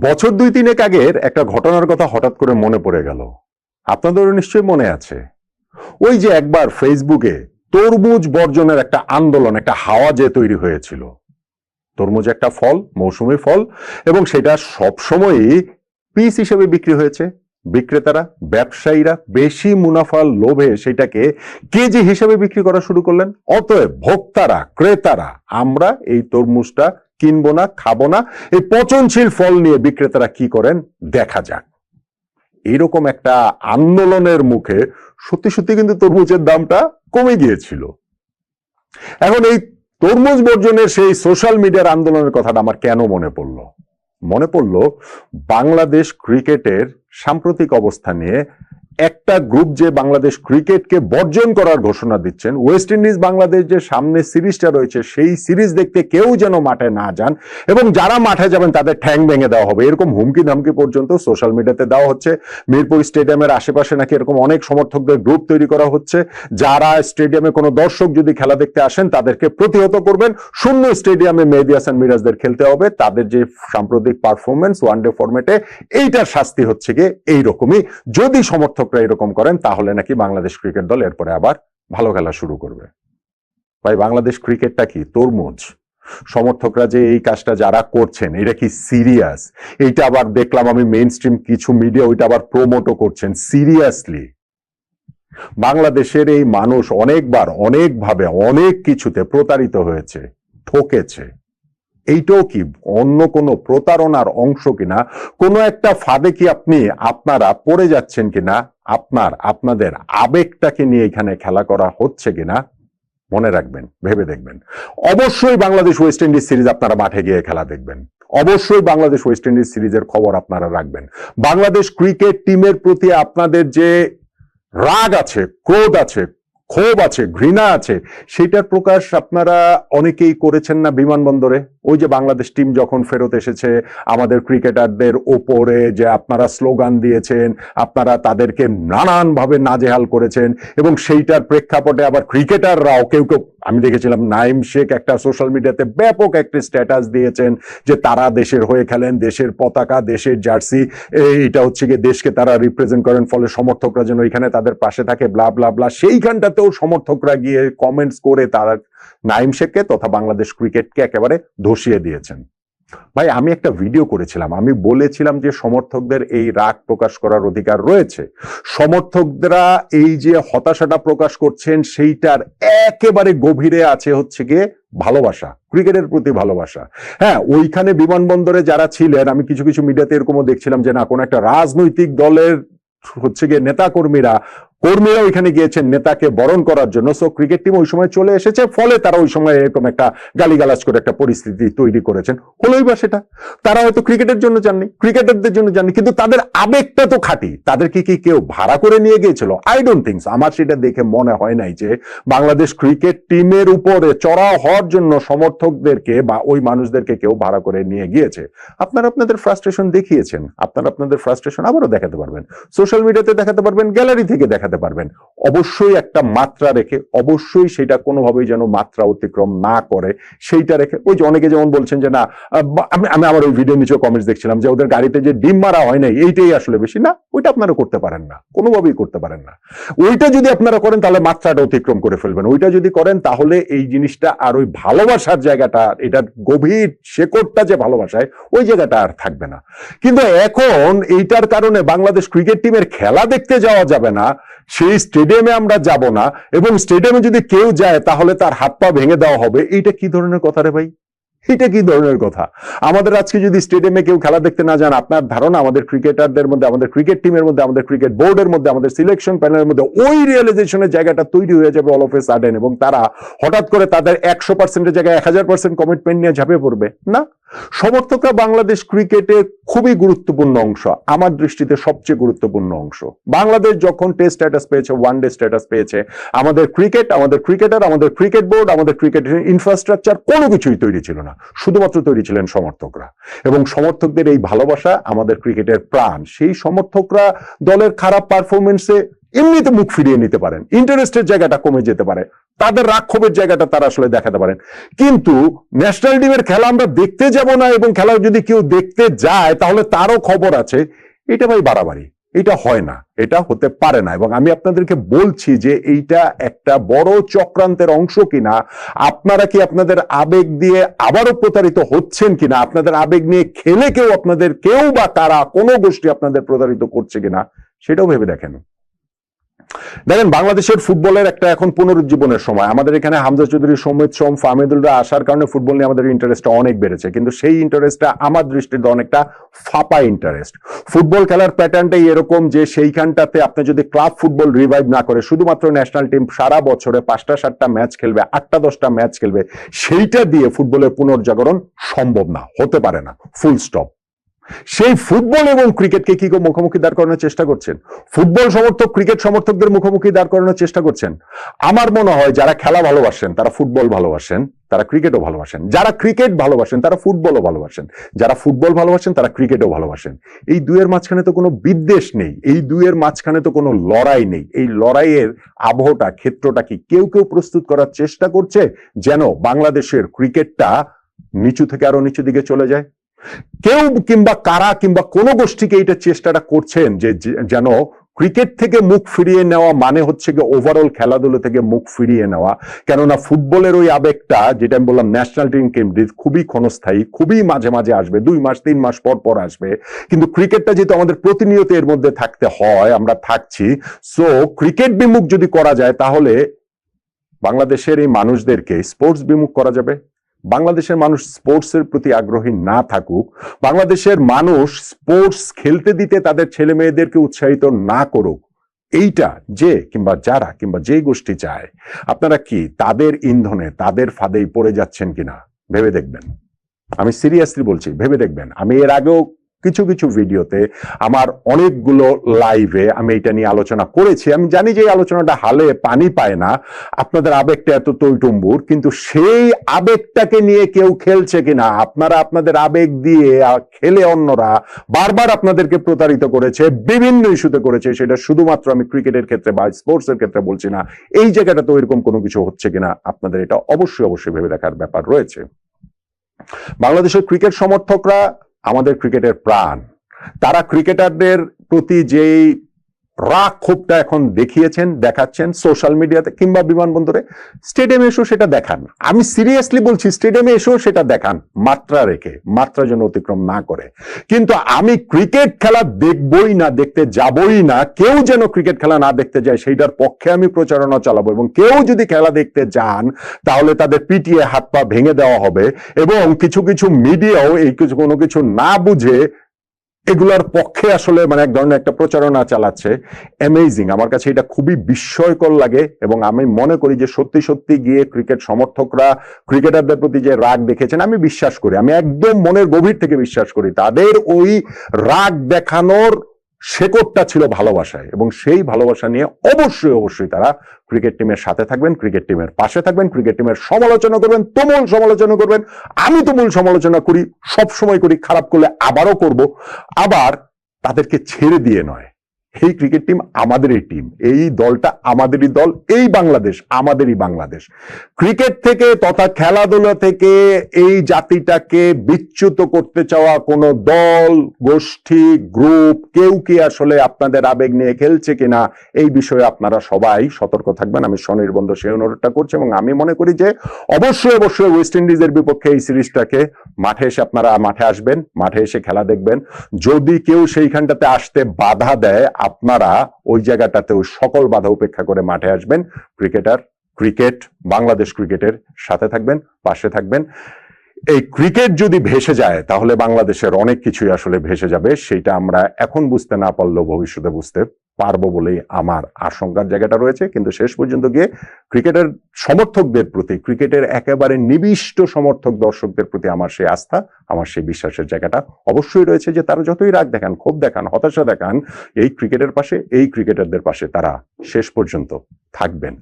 বছর দুই তিনেক আগের একটা ঘটনার কথা হঠাৎ করে মনে পড়ে গেল। আপনাদেরও নিশ্চয়ই মনে আছে। ওই যে একবার ফেসবুকে তরমুজ বর্জনের একটা আন্দোলন, একটা হাওয়া যে তৈরি হয়েছিল। তরমুজ একটা ফল, মৌসুমী ফল, এবং সেটা সবসময়ই পিস হিসেবে বিক্রি হয়েছে। বিক্রেতারা, ব্যবসায়ীরা বেশি মুনাফার লোভে সেটাকে কেজি হিসেবে বিক্রি করা শুরু করলেন। অতএব ভোক্তারা, ক্রেতারা, আমরা এই তরমুজটা কিনবো না, খাব না, এই পচনশীল ফল নিয়ে বিক্রেতারা কি করেন? দেখা যাক। এইরকম একটা আন্দোলনের মুখে সত্যি সত্যি কিন্তু তরমুজের দামটা কমে গিয়েছিল। এখন এই তরমুজ বর্জনের সেই সোশ্যাল মিডিয়ার আন্দোলনের কথাটা আমার কেন মনে পড়ল? মনে পড়ল, বাংলাদেশ ক্রিকেটের সাম্প্রতিক অবস্থা নিয়ে একটা গ্রুপ যে বাংলাদেশ ক্রিকেটকে বর্জন করার ঘোষণা দিচ্ছেন, ওয়েস্ট ইন্ডিজ বাংলাদেশ যে সামনে সিরিজটা রয়েছে, সেই সিরিজ দেখতে কেউ যেন মাঠে না যান এবং যারা মাঠে যাবেন তাদের ঠ্যাং ভেঙে দেওয়া হবে। এরকম হুমকি ধামকি পর্যন্ত সোশ্যাল মিডিয়াতে দেওয়া হচ্ছে। মিরপুর স্টেডিয়ামের আশেপাশে নাকি এরকম অনেক সমর্থকদের গ্রুপ তৈরি করা হচ্ছে। যারা স্টেডিয়ামে কোনো দর্শক যদি খেলা দেখতে আসেন, তাদেরকে প্রতিহত করবেন। শূন্য স্টেডিয়ামে মেহেদি হাসান মিরাজদের খেলতে হবে। তাদের যে সাম্প্রতিক পারফরমেন্স ওয়ানডে ফরম্যাটে এইটার শাস্তি হচ্ছে গিয়ে এইরকমই। যদি সমর্থকরা এরকম করেন, তাহলে নাকি বাংলাদেশ ক্রিকেট দল এরপরে আবার ভালো খেলা শুরু করবে। ভাই, বাংলাদেশ ক্রিকেটটা কি? তরমুজ। সমর্থকরা যে এই কাজটা যারা করছেন, এটা কি সিরিয়াস? এইটা আবার দেখলাম আমি মেইন স্ট্রিম কিছু মিডিয়া ওইটা আবার প্রমোটও করছেন। সিরিয়াসলি। বাংলাদেশের এই মানুষ অনেকবার, অনেকভাবে, অনেক কিছুতে প্রতারিত হয়েছে, ঠকেছে। এইটাও কি অন্য কোনো প্রতারণার অংশ কিনা? কোনো একটা ফাঁদে কি আপনি আপনারা পড়ে যাচ্ছেন কিনা? আপনার, আপনাদের আবেগটাকে নিয়ে এখানে খেলা করা হচ্ছে কিনা? মনে রাখবেন, ভেবে দেখবেন। অবশ্যই বাংলাদেশ ওয়েস্ট ইন্ডিজ সিরিজ আপনারা মাঠে গিয়ে খেলা দেখবেন। অবশ্যই বাংলাদেশ ওয়েস্ট ইন্ডিজ সিরিজের খবর আপনারা রাখবেন। বাংলাদেশ ক্রিকেট টিমের প্রতি আপনাদের যে রাগ আছে, ক্রোধ আছে ক্ষোভ আছে, ঘৃণা আছে, সেটার প্রকাশ আপনারা অনেকেই করেছেন না বিমানবন্দরে? ওই যে বাংলাদেশ টিম যখন ফেরত এসেছে, আমাদের ক্রিকেটারদের ওপরে যে আপনারা স্লোগান দিয়েছেন, আপনারা তাদেরকে নানানভাবে নাজেহাল করেছেন এবং সেইটার প্রেক্ষাপটে আবার ক্রিকেটাররাও কেউ কেউ আমি দেখেছিলাম নাইম শেখ একটা সোশ্যাল মিডিয়াতে ব্যাপক একটি স্ট্যাটাস দিয়েছেন যে তারা দেশের হয়ে খেলেন, দেশের পতাকা, দেশের জার্সি এইটা হচ্ছে গিয়ে দেশকে তারা রিপ্রেজেন্ট করেন, ফলে সমর্থকরা যেন ওইখানে তাদের পাশে থাকে ব্লা ব্লা ব্লা সেইখানটাতেও সমর্থকরা গিয়ে কমেন্টস করে তারা নাইম শেখকে তথা বাংলাদেশ ক্রিকেটকে একেবারে ধসিয়ে দিয়েছেন। ভাই, আমি একটা ভিডিও করেছিলাম। আমি বলেছিলাম যে সমর্থকদের এই রাগ প্রকাশ করার অধিকার রয়েছে। সমর্থকরা এই যে হতাশাটা প্রকাশ করছেন, সেইটার একেবারে গভীরে আছে হচ্ছে গিয়ে ভালোবাসা, ক্রিকেটের প্রতি ভালোবাসা। হ্যাঁ ওইখানে বিমানবন্দরে যারা ছিলেন, আমি কিছু কিছু মিডিয়াতে এরকমও দেখছিলাম যে না, কোনো একটা রাজনৈতিক দলের হচ্ছে গিয়ে নেতা কর্মীরা ওইখানে গিয়েছেন নেতাকে বরণ করার জন্য। সো ক্রিকেট টিম ওই সময় চলে এসেছে, ফলে তারা ওই সময় এরকম একটা গালিগালাজ করে একটা পরিস্থিতি তৈরি করেছেন। হলোই বা সেটা। তারা হয়তো ক্রিকেটের জন্য জাননি ক্রিকেটারদের জন্য যাননি কিন্তু তাদের আবেগটা তো খাঁটি। তাদেরকে কি কেউ ভাড়া করে নিয়ে গিয়েছিল? আই ডোন্ট থিঙ্কস আমার সেটা দেখে মনে হয় নাই যে বাংলাদেশ ক্রিকেট টিমের উপরে চড়াও হওয়ার জন্য সমর্থকদেরকে বা ওই মানুষদেরকে কেউ ভাড়া করে নিয়ে গিয়েছে। আপনারা আপনাদের ফ্রাস্ট্রেশন দেখিয়েছেন। আপনারা আপনাদের ফ্রাস্ট্রেশন আবারও দেখাতে পারবেন। সোশ্যাল মিডিয়াতে দেখাতে পারবেন গ্যালারি থেকে দেখাতে পারবেন। অবশ্যই একটা মাত্রা রেখে, অবশ্যই সেটা কোনোভাবেই যেন মাত্রা অতিক্রম না করে, সেইটা রেখে, ওই যে অনেকে যেমন বলছেন যে, না আমি আমি আমার ওই ভিডিও নিচে কমেন্টস দেখছিলাম যে, ওদের গাড়িতে যে ডিম মারা হয় নাই, এইটাই আসলে বেশি। না, ওইটা আপনারা করতে পারেন না, কোনোভাবেই করতে পারেন না। ওইটা যদি আপনারা করেন, তাহলে মাত্রাটা অতিক্রম করে ফেলবেন। ওইটা যদি করেন, তাহলে এই জিনিসটা আর ওই ভালোবাসার জায়গাটা এটার গভীর শেকড়টা যে ভালোবাসায়, ওই জায়গাটা আর থাকবে না। কিন্তু এখন এইটার কারণে বাংলাদেশ ক্রিকেট টিমের খেলা দেখতে যাওয়া যাবে না সেই স্টেডিয়ামে আমরা যাব না এবং স্টেডিয়ামে যদি কেউ যায়, তাহলে তার হাত পা ভেঙে দেওয়া হবে। এইটা কি ধরনের কথা রে ভাই? এটা কি ধরনের কথা? আমাদের আজকে যদি স্টেডিয়ামে কেউ খেলা দেখতে না যান, আপনার ধারণা আমাদের ক্রিকেটারদের মধ্যে, আমাদের ক্রিকেট টিমের মধ্যে, আমাদের ক্রিকেট বোর্ডের মধ্যে, আমাদের সিলেকশন প্যানেলের মধ্যে, ওই রিয়েলাইজেশনের জায়গাটা তৈরি হয়ে যাবে অল অফ এ সাডেন এবং তারা হঠাৎ করে তাদের একশো পার্সেন্টের জায়গায় এক হাজার পার্সেন্ট কমিটমেন্ট নিয়ে ঝাঁপিয়ে পড়বে। না? সমর্থকরা বাংলাদেশ ক্রিকেটের খুবই গুরুত্বপূর্ণ অংশ, আমার দৃষ্টিতে সবচেয়ে গুরুত্বপূর্ণ অংশ। বাংলাদেশ যখন টেস্ট স্ট্যাটাস পেয়েছে ওয়ান ডে স্ট্যাটাস পেয়েছে, আমাদের ক্রিকেট আমাদের ক্রিকেটার আমাদের ক্রিকেট বোর্ড আমাদের ক্রিকেটের ইনফ্রাস্ট্রাকচার কোনো কিছুই তৈরি ছিল না, শুধুমাত্র তৈরি ছিলেন সমর্থকরা। এবং সমর্থকদের এই ভালোবাসা আমাদের ক্রিকেটের প্রাণ, সেই সমর্থকরা দলের খারাপ পারফরমেন্সে এমনিতে মুখ ফিরিয়ে নিতে পারেন ইন্টারেস্টের জায়গাটা কমে যেতে পারে। তাদের রাগ ক্ষোভের জায়গাটা তারা আসলে দেখাতে পারেন। কিন্তু ন্যাশনাল টিমের খেলা আমরা দেখতে যাব না এবং খেলা যদি কেউ দেখতে যায়, তাহলে তারও খবর আছে। এটা ভাই বাড়াবাড়ি। এটা হয় না। এটা হতে পারে না। এবং আমি আপনাদেরকে বলছি যে এইটা একটা বড় চক্রান্তের অংশ কিনা, আপনারা কি আপনাদের আবেগ দিয়ে আবারও প্রতারিত হচ্ছেন কিনা, আপনাদের আবেগ নিয়ে খেলে কেউ আপনাদের, কেউ বা তারা কোনো গোষ্ঠী আপনাদের প্রতারিত করছে কিনা, সেটাও ভেবে দেখেন। দেখেন, বাংলাদেশের ফুটবলের একটা এখন পুনরুজ্জীবনের সময়। আমাদের এখানে হামজা চৌধুরী, সৌমিত সোম ফাহমিদুলরা আসার কারণে ফুটবল নিয়ে আমাদের ইন্টারেস্টটা অনেক বেড়েছে। কিন্তু সেই ইন্টারেস্টটা আমার দৃষ্টিতে অনেকটা ফাঁপা ইন্টারেস্ট ফুটবল খেলার প্যাটার্নটাই এরকম যে সেইখানটাতে আপনি যদি ক্লাব ফুটবল রিভাইভ না করে, শুধুমাত্র ন্যাশনাল টিম সারা বছরে পাঁচটা, সাতটা ম্যাচ খেলবে, আটটা, দশটা ম্যাচ খেলবে, সেইটা দিয়ে ফুটবলের পুনর্জাগরণ সম্ভব না, হতে পারে না। ফুল স্টপ সেই ফুটবল এবং ক্রিকেটকে কি মুখোমুখি দাঁড় করানোর চেষ্টা করছেন? ফুটবল সমর্থক, ক্রিকেট সমর্থকদের মুখোমুখি দাঁড় করানোর চেষ্টা করছেন? আমার মনে হয় যারা খেলা ভালোবাসেন, তারা ফুটবল ভালোবাসেন, তারা ক্রিকেটও ভালোবাসেন। যারা ক্রিকেট ভালোবাসেন, তারা ফুটবলও ভালোবাসেন। যারা ফুটবল ভালোবাসেন, তারা ক্রিকেটও ভালোবাসেন। এই দুয়ের মাঝখানে তো কোনো বিদ্বেষ নেই। এই দুয়ের মাঝখানে তো কোনো লড়াই নেই। এই লড়াইয়ের আবহটা, ক্ষেত্রটা কি কেউ কেউ প্রস্তুত করার চেষ্টা করছে যেন বাংলাদেশের ক্রিকেটটা নিচু থেকে আরও নিচু দিকে চলে যায়? কেউ কিংবা কারা কিংবা কোন গোষ্ঠীকে এইটা চেষ্টাটা করছেন যে যেন ক্রিকেট থেকে মুখ ফিরিয়ে নেওয়া মানে হচ্ছে গিয়ে ওভারঅল খেলাধুলো থেকে মুখ ফিরিয়ে নেওয়া। কেননা ফুটবলের ওই আবেগটা, যেটা আমি বললাম ন্যাশনাল টিম কেন্দ্রিক, খুবই ক্ষণস্থায়ী, খুবই মাঝে মাঝে আসবে, দুই মাস, তিন মাস পর পর আসবে। কিন্তু ক্রিকেটটা যেহেতু আমাদের প্রতিনিয়ত এর মধ্যে থাকতে হয়, আমরা থাকছি সো ক্রিকেট বিমুখ যদি করা যায়, তাহলে বাংলাদেশের এই মানুষদেরকে স্পোর্টস বিমুখ করা যাবে? বাংলাদেশের মানুষ স্পোর্টসের প্রতি আগ্রহী না থাকুক, বাংলাদেশের মানুষ স্পোর্টস খেলতে দিতে তাদের ছেলে মেয়েদেরকে উৎসাহিত না করুক, এইটা যে কিংবা যারা কিংবা যেই গোষ্ঠী চায়, আপনারা কি তাদের ইন্ধনে, তাদের ফাঁদেই পড়ে যাচ্ছেন কিনা? ভেবে দেখবেন। আমি সিরিয়াসলি বলছি, ভেবে দেখবেন। আমি এর আগেও কিছু কিছু ভিডিওতে আমার অনেকগুলো লাইভে আমি এটা নিয়ে আলোচনা করেছি। আমি জানি যে আলোচনাটা হালে পানি পায় না, আপনাদের আবেগটা এত টইটম্বুর কিন্তু সেই আবেগটাকে নিয়ে কেউ খেলছে কিনা, আপনারা আপনাদের আবেগ দিয়ে খেলে অন্যরা, বারবার আপনাদেরকে প্রতারিত করেছে, বিভিন্ন ইস্যুতে করেছে, সেটা শুধুমাত্র আমি ক্রিকেটের ক্ষেত্রে বা স্পোর্টস এর ক্ষেত্রে বলছি না। এই জায়গাটা তো এরকম কোনো কিছু হচ্ছে কিনা, আপনাদের এটা অবশ্যই অবশ্যই ভেবে দেখার ব্যাপার রয়েছে। বাংলাদেশের ক্রিকেট সমর্থকরা আমাদের ক্রিকেটের প্রাণ। তারা ক্রিকেটারদের প্রতি যেই রাগ ক্ষোভটা এখন দেখিয়েছেন, দেখাচ্ছেন সোশ্যাল মিডিয়াতে কিংবা বিমানবন্দরে। স্টেডিয়ামে এসেও সেটা দেখান। আমি সিরিয়াসলি বলছি স্টেডিয়ামে এসেও সেটা দেখান, মাত্রা রেখে, মাত্রা যেন অতিক্রম না করে। কিন্তু আমি ক্রিকেট খেলা দেখবই না, দেখতে যাবই না, কেউ যেন ক্রিকেট খেলা না দেখতে যায়, সেইটার পক্ষে আমি প্রচারণা চালাবো এবং কেউ যদি খেলা দেখতে যান, তাহলে তাদের পিটিয়ে হাত পা ভেঙে দেওয়া হবে এবং কিছু কিছু মিডিয়াও এই কিছু কোনো কিছু না বুঝে এগুলার পক্ষে আসলে মানে এক ধরনের একটা প্রচারণা চালাচ্ছে। অ্যামেজিং আমার কাছে এটা খুবই বিস্ময়কর লাগে এবং আমি মনে করি যে সত্যি সত্যি গিয়ে ক্রিকেট সমর্থকরা, ক্রিকেটারদের প্রতি যে রাগ দেখেছেন, আমি বিশ্বাস করি। আমি একদম মনের গভীর থেকে বিশ্বাস করি। তাদের ওই রাগ দেখানোর শেকড়টা ছিল ভালোবাসায় এবং সেই ভালোবাসা নিয়ে অবশ্যই অবশ্যই তারা ক্রিকেট টিমের সাথে থাকবেন, ক্রিকেট টিমের পাশে থাকবেন, ক্রিকেট টিমের সমালোচনা করবেন, তুমুল সমালোচনা করবেন। আমি তুমুল সমালোচনা করি সব সময় করি, খারাপ করলে আবারও করব। আবার তাদেরকে ছেড়ে দিয়ে নয়। এই ক্রিকেট টিম আমাদেরই টিম এই দলটা আমাদেরই দল, এই বাংলাদেশ আমাদেরই বাংলাদেশ। ক্রিকেট থেকে তথা খেলাধুলা থেকে এই জাতিটাকে বিচ্যুত করতে চাওয়া কোনো দল, গোষ্ঠী গ্রুপ কেউ কি আসলে আপনাদের আবেগ নিয়ে খেলছে কিনা, এই বিষয়ে আপনারা সবাই সতর্ক থাকবেন। আমি স্বনির্বন্ধ সেই অনুরোধটা করছি এবং আমি মনে করি যে অবশ্যই অবশ্যই ওয়েস্ট ইন্ডিজের বিপক্ষে এই সিরিজটাকে মাঠে এসে আপনারা মাঠে আসবেন, মাঠে এসে খেলা দেখবেন। যদি কেউ সেইখানটাতে আসতে বাধা দেয় আপনারা ওই জায়গাটাতেও সকল বাধা উপেক্ষা করে মাঠে আসবেন। ক্রিকেটার, ক্রিকেট, বাংলাদেশ ক্রিকেটের সাথে থাকবেন, পাশে থাকবেন। এই ক্রিকেট যদি ভেসে যায়, তাহলে বাংলাদেশের অনেক কিছুই আসলে ভেসে যাবে, সেটা আমরা এখন বুঝতে না পারলেও ভবিষ্যতে বুঝতে পারব বলেই আমার আশঙ্কার জায়গাটা রয়েছে। কিন্তু শেষ পর্যন্ত গিয়ে ক্রিকেটের সমর্থকদের প্রতি, ক্রিকেটের একেবারে নিবিষ্ট সমর্থক দর্শকদের প্রতি আমার সেই আস্থা, আমার সেই বিশ্বাসের জায়গাটা অবশ্যই রয়েছে যে তারা যতই রাগ দেখান, ক্ষোভ দেখান, হতাশা দেখান, এই ক্রিকেটের পাশে, এই ক্রিকেটারদের পাশে তারা শেষ পর্যন্ত থাকবেন।